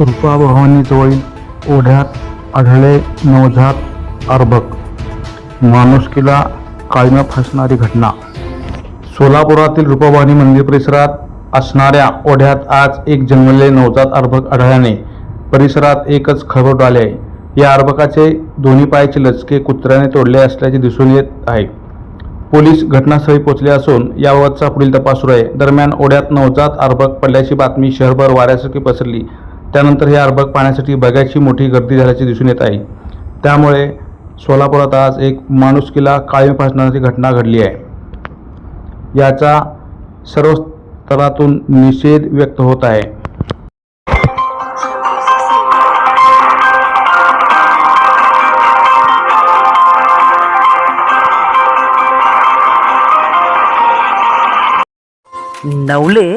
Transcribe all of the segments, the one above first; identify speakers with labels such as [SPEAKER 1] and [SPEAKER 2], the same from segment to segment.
[SPEAKER 1] रुपा भवानीजवळील ओढ्यात आढळले नवजात अर्भक. माणुसकीला काळीमा फासणारी घटना. सोलापुरातील रूपवाहिनी मंदिर परिसरात असणाऱ्या ओढ्यात आज एक जन्मलेले नवजात अर्भक आढळल्याने परिसरात एकच खळबळ उडाली आहे या अर्भकाचे दोन्ही पायाचे लचके कुत्र्याने तोडले असल्याचे दिसून येत आहे. पोलीस घटनास्थळी पोहोचले असून याबाबतचा पुढील तपास सुरू आहे. दरम्यान ओढ्यात नवजात अर्भक पडल्याची बातमी शहरभर वाऱ्यासारखी पसरली. त्यानंतर हे अर्भक पाहण्यासाठी बघायची मोठी गर्दी झाल्याचे दिसून येत आहे. त्यामुळे सोलापुरात आज एक माणुसकीला काळी फासणारी घटना घडली आहे. याचा सर्व स्तरातून निषेध व्यक्त होत आहे.
[SPEAKER 2] नवले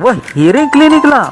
[SPEAKER 2] व हिरे क्लिनिकला.